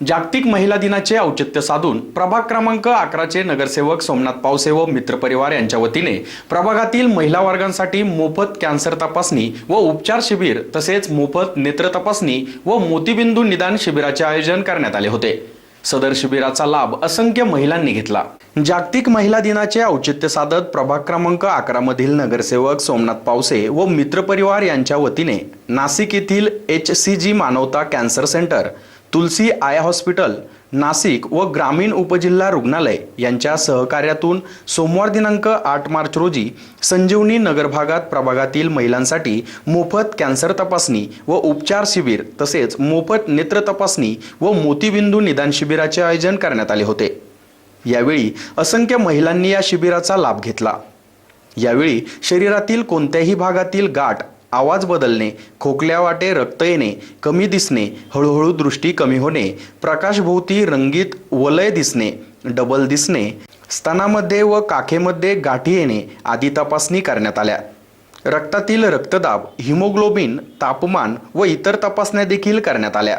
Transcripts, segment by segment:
जागतिक महिला दिनाचे औचित्य साधून प्रभाग क्रमांक अकराचे नगरसेवक सोमनाथ पावसे व मित्रपरिवार यांच्या वतीने प्रभागातील महिला वर्गांसाठी मोफत कॅन्सर तपासणी व उपचार शिबिर तसेच मोफत नेत्र तपासणी व मोतीबिंदू निदान शिबिराचे आयोजन करण्यात आले होते. सदर शिबिराचा लाभ असंख्य महिलांनी घेतला. जागतिक महिला दिनाचे औचित्य साधत प्रभाग क्रमांक अकरा मधील नगरसेवक सोमनाथ पावसे व मित्रपरिवार यांच्या वतीने नाशिक येथील H C G Manavata cancer centre तुलसी आया हॉस्पिटल नाशिक व ग्रामीण उपजिल्हा रुग्णालय यांच्या सहकार्यातून सोमवार दिनांक आठ मार्च रोजी संजीवनी नगर भागात प्रभागातील महिलांसाठी मोफत कॅन्सर तपासणी व उपचार शिबिर तसेच मोफत नेत्र तपासणी व मोतीबिंदू निदान शिबिराचे आयोजन करण्यात आले होते. यावेळी असंख्य महिलांनी या शिबिराचा लाभ घेतला. यावेळी शरीरातील कोणत्याही भागातील गाठ आवाज बदलणे खोकल्या वाटे रक्त येणे कमी दिसणे हळूहळू दृष्टी कमी होणे प्रकाशभोवती रंगीत वलय दिसणे डबल दिसणे स्तनामध्ये व काखेमध्ये गाठी येणे आदी तपासणी करण्यात आल्या. रक्तातील रक्तदाब हिमोग्लोबिन तापमान व इतर तपासण्या देखील करण्यात आल्या.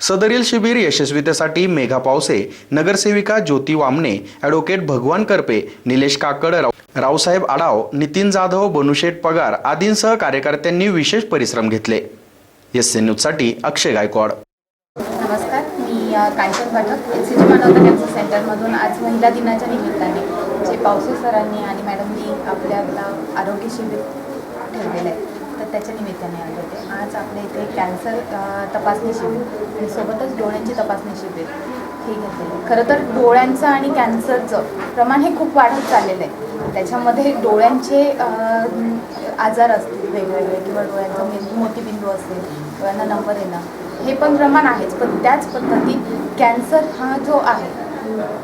सदरील शिबिर यशस्वीतेसाठी मेघा पावसे नगरसेविका ज्योती वामने ॲडव्होकेट भगवान करपे निलेश काकड राव रावसाहेब आडाव नितीन जाधव बनुशेठ पगार आदींसह कार्यकर्त्यांनी विशेष परिश्रम घेतले. एस सी न्यूजसाठी अक्षय गायकवाड. नमस्कार मी Kanchan Pathak. S C G Manavata cancer सेंटरमधून आज महिला दिनाच्या निमित्ताने जे पावसे सरांनी आणि मॅडमनी आपल्याला आरोग्य शिबिर ठेवलेलं आहे तर त्याच्या निमित्ताने आले होते आज आपल्या इथे कॅन्सर तपासणी शिबिर आणि सोबतच डोळ्यांची तपासणी शिबिर ठीक आहे. खरं तर डोळ्यांचं आणि कॅन्सरचं प्रमाण हे खूप वाढत चाललेलं आहे. त्याच्यामध्ये डोळ्यांचे आजार असतील वेगवेगळे किंवा डोळ्यांचा मेंदू मोतीबिंदू असेल डोळ्यांना नंबर येणं हे पण प्रमाण आहेच. पण त्याच पद्धतीत कॅन्सर हा जो आहे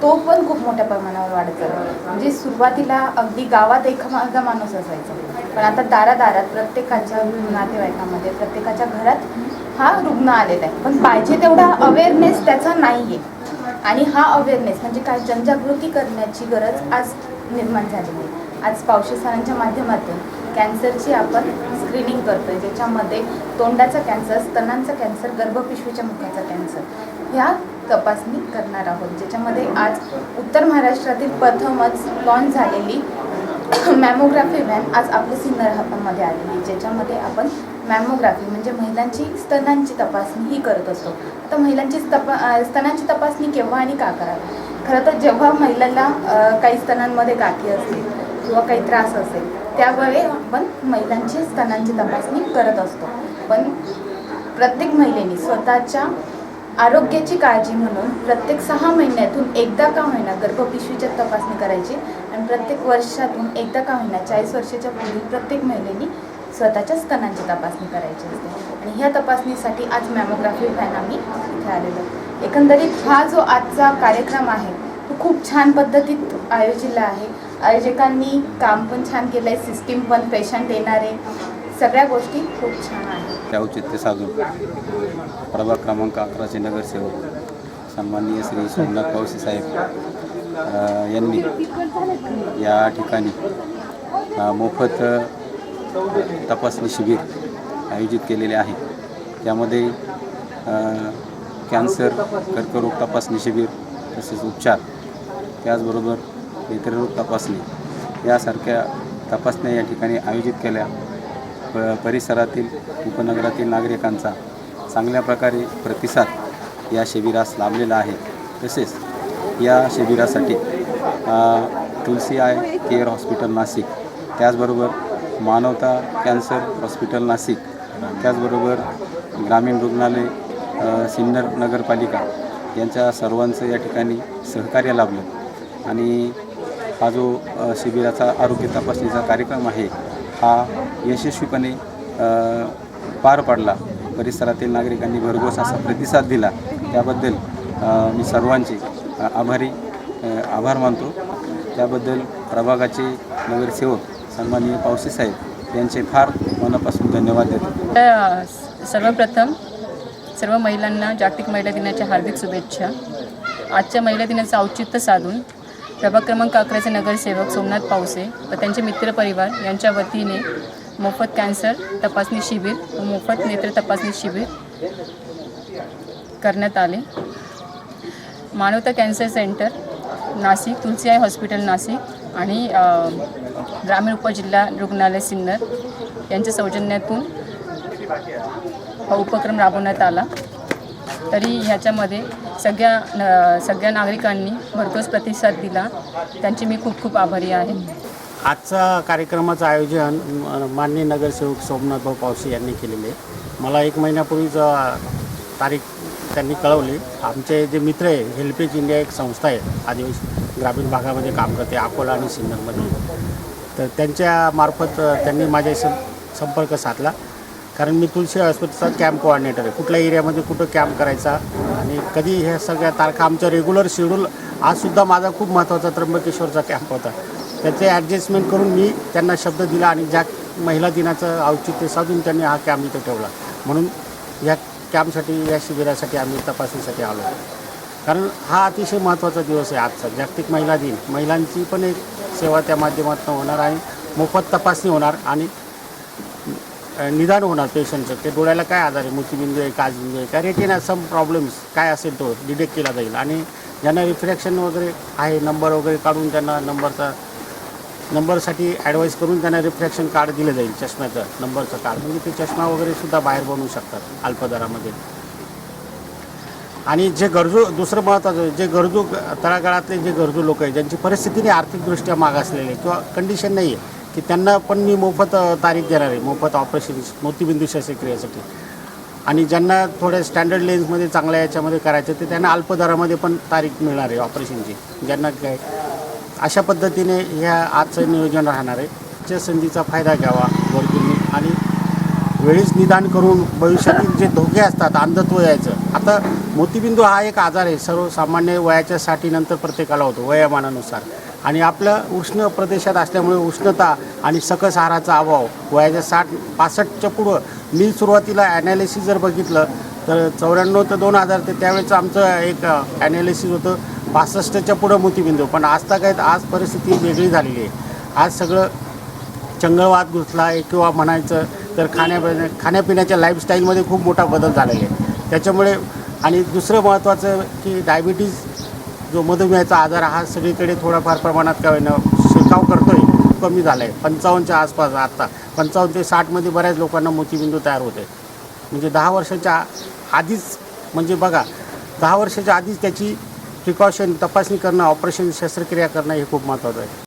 तो पण खूप मोठ्या प्रमाणावर वाढत चालला. म्हणजे सुरुवातीला अगदी गावात एक माझा माणूस असायचा. पण आता दारादारात प्रत्येकाच्या नातेवाईकामध्ये प्रत्येकाच्या घरात हा रुग्ण आलेला आहे. पण पाहिजे तेवढा अवेअरनेस त्याचा नाही आहे आणि हा अवेअरनेस म्हणजे काय? जनजागृती करण्याची गरज आज निर्माण झालेली आहे. आज पावशी सरांच्या माध्यमातून कॅन्सरची आपण स्क्रीनिंग करतोय ज्याच्यामध्ये तोंडाचा कॅन्सर स्तनांचा कॅन्सर गर्भपिशवीच्या मुखाचा कॅन्सर ह्या तपासणी करणार आहोत. ज्याच्यामध्ये आज उत्तर महाराष्ट्रातील प्रथमच लॉन्च झालेली मॅमोग्राफी व्हॅन आज आपल्या सिन्नर हॉपनमध्ये आलेली ज्याच्यामध्ये आपण मॅमोग्राफी म्हणजे महिलांची स्तनांची तपासणी ही करत असतो. आता महिलांची तपा स्तनांची तपासणी केव्हा आणि का करावी? खरं तर जेव्हा महिलांना काही स्तनांमध्ये गाठी असतील किंवा काही त्रास असेल त्यावेळी आपण महिलांची स्तनांची तपासणी करत असतो. पण प्रत्येक महिलेने स्वतःच्या आरोग्याची काळजी म्हणून प्रत्येक सहा महिन्यातून एकदा का होईना गर्भपिशवीच्या तपासणी करायची आणि प्रत्येक वर्षातून एकदा का होईना चाळीस वर्षाच्या पूर्वी प्रत्येक महिलेने स्वतःच्या स्तनांची तपासणी करायची असते. आणि ह्या तपासणीसाठी आज मॅमोग्राफी व्हॅन आम्ही इथे आलेलो एकंदरीत हा जो आजचा कार्यक्रम आहे तो खूप छान पद्धतीत आयोजिला आहे. आयोजकांनी काम पण छान केलं आहे सिस्टीम पण पेशंट येणारे. सगळ्या गोष्टी खूप छान आहेत. त्या औचित्य साधून. प्रभाग क्रमांक अकराचे नगरसेवक सन्माननीय श्री सोमनाथ पावसे साहेब यांनी या ठिकाणी मोफत तपासणी शिबिर आयोजित केलेले आहे. त्यामध्ये कॅन्सर कर्करोग तपासणी शिबिर तसेच उपचार त्याचबरोबर नेत्ररोग तपासणी यासारख्या तपासण्या या ठिकाणी आयोजित केल्या. प परिसरातील उपनगरातील नागरिकांचा चांगल्या प्रकारे प्रतिसाद या शिबिरास लाभलेला आहे. तसेच या शिबिरासाठी Tulsi eye care hospital Nashik त्याचबरोबर मानवता कॅन्सर हॉस्पिटल नाशिक. त्याचबरोबर ग्रामीण रुग्णालय सिन्नर नगरपालिका यांच्या सर्वांचं या ठिकाणी सहकार्य लाभलं. आणि हा जो शिबिराचा आरोग्य तपासणीचा कार्यक्रम आहे हा यशस्वीपणे पार पडला. परिसरातील नागरिकांनी भरघोस असा प्रतिसाद दिला. त्याबद्दल मी सर्वांचे आभारी आभार मानतो. त्याबद्दल प्रभागाचे नगरसेवक सन्माननीय पावसे साहेब यांचे फार मनापासून धन्यवाद देतो. तर सर्वप्रथम सर्व महिलांना जागतिक महिला दिनाच्या हार्दिक शुभेच्छा. आजच्या महिला दिनाचं औचित्य साधून प्रभाग क्रमांक अकराचे नगरसेवक सोमनाथ पावसे व त्यांचे मित्रपरिवार यांच्या वतीने मोफत कॅन्सर तपासणी शिबिर व मोफत नेत्र तपासणी शिबिर करण्यात आले. Manavata cancer centre Nashik Tulsi eye hospital Nashik आणि ग्रामीण उपजिल्हा रुग्णालय सिन्नर यांच्या सौजन्यातून हा उपक्रम राबवण्यात आला. तरी ह्याच्यामध्ये सगळ्या न- सगळ्या नागरिकांनी भरपूर प्रतिसाद दिला. त्यांचे मी खूप खूप आभारी आहे. आजचा कार्यक्रमाचं आयोजन मान्य माननीय नगरसेवक सोमनाथ भाऊ पावसे यांनी केलेले मला एक महिन्यापूर्वीच तारीख त्यांनी कळवली. आमचे जे मित्र आहे हेल्पेज इंडिया एक संस्था आहे आदिवासी ग्रामीण भागामध्ये काम करते अकोला आणि सिन्नरमध्ये. तर त्यांच्या मार्फत त्यांनी माझ्याशी संपर्क साधला. कारण मी तुळशी हॉस्पिटलचा कॅम्प कोऑर्डिनेटर आहे. कुठल्या एरियामध्ये कुठं कॅम्प करायचा आणि कधी ह्या सगळ्या तारखा आमचं रेग्युलर शेड्यूल आजसुद्धा माझा खूप महत्त्वाचा त्र्यंबकेश्वरचा कॅम्प होता. त्याचे ॲडजस्टमेंट करून मी त्यांना शब्द दिला आणि ज्या महिला दिनाचं औचित्य साधून त्यांनी हा कॅम्प इथं ठेवला. म्हणून या कॅम्पसाठी या शिबिरासाठी आम्ही तपासणीसाठी आलो. कारण हा अतिशय महत्त्वाचा दिवस आहे आजचा. जागतिक महिला दिन. महिलांची पण एक सेवा त्या माध्यमातून होणार आणि मोफत तपासणी होणार आणि निदान होणार पेशंटचं ते डोळ्याला काय आजार आहे? मोतीबिंदू आहे काजबिंदू आहे? काय रेटिना सम प्रॉब्लेम्स काय असेल तो डिटेक्ट केला जाईल. आणि ज्यांना रिफ्रॅक्शन वगैरे आहे नंबर वगैरे काढून त्यांना नंबरचा नंबरसाठी ॲडवाईस करून त्यांना रिफ्रॅक्शन कार्ड दिलं जाईल चष्म्याचं नंबरचं कार्ड म्हणजे ते चष्मा वगैरे सुद्धा बाहेर बनवू शकतात अल्पदरामध्ये. आणि जे गरजू दुसरं महत्त्वाचं जे गरजू तळागाळातले जे गरजू लोक आहेत ज्यांची परिस्थितीने आर्थिकदृष्ट्या मागासलेले किंवा कंडिशन नाही आहे की त्यांना पण मी मोफत तारीख देणार आहे मोफत ऑपरेशन मोतीबिंदू शस्त्रक्रियेसाठी. आणि ज्यांना थोड्या स्टँडर्ड लेन्समध्ये चांगल्या याच्यामध्ये करायचं ते त्यांना अल्प दरामध्ये पण तारीख मिळणार आहे ऑपरेशनची ज्यांना काय अशा पद्धतीने ह्या आजचं नियोजन राहणार आहे. त्या संधीचा फायदा घ्यावा गरजूंनी. आणि वेळीच निदान करून भविष्यातील जे धोके असतात अंधत्व यायचं. आता मोतीबिंदू हा एक आजार आहे. सर्वसामान्य वयाच्या साठीनंतर प्रत्येकाला होतो वयामानानुसार. आणि आपलं उष्ण प्रदेशात असल्यामुळे उष्णता आणि सकस आहाराचा अभाव वयाच्या साठ पासष्टच्या पुढं. मी सुरुवातीला ॲनालिसिस जर बघितलं तर चौऱ्याण्णव ते दोन हजार ते त्यावेळेचं आमचं एक ॲनालिसिस होतं. पासष्टच्या पुढं मोतीबिंदू. पण आजता काय आज परिस्थिती वेगळी झालेली आहे. आज सगळं चंगळवाद घुसला आहे किंवा म्हणायचं तर खाण्यापिण्या खाण्यापिण्याच्या लाईफस्टाईलमध्ये खूप मोठा बदल झालेला आहे. त्याच्यामुळे आणि दुसरं महत्त्वाचं की डायबिटीज जो मधुमेहाचा आजार हा सगळीकडे थोडाफार प्रमाणात काय होईना शिरकाव करतो आहे कमी झाला आहे पंचावन्नच्या आसपास आत्ता पंचावन्न ते साठमध्ये बऱ्याच लोकांना मोतीबिंदू तयार होते. म्हणजे दहा वर्षाच्या आधीच म्हणजे बघा दहा वर्षाच्या आधीच त्याची प्रिकॉशन तपासणी करणं ऑपरेशन शस्त्रक्रिया करणं हे खूप महत्त्वाचं आहे.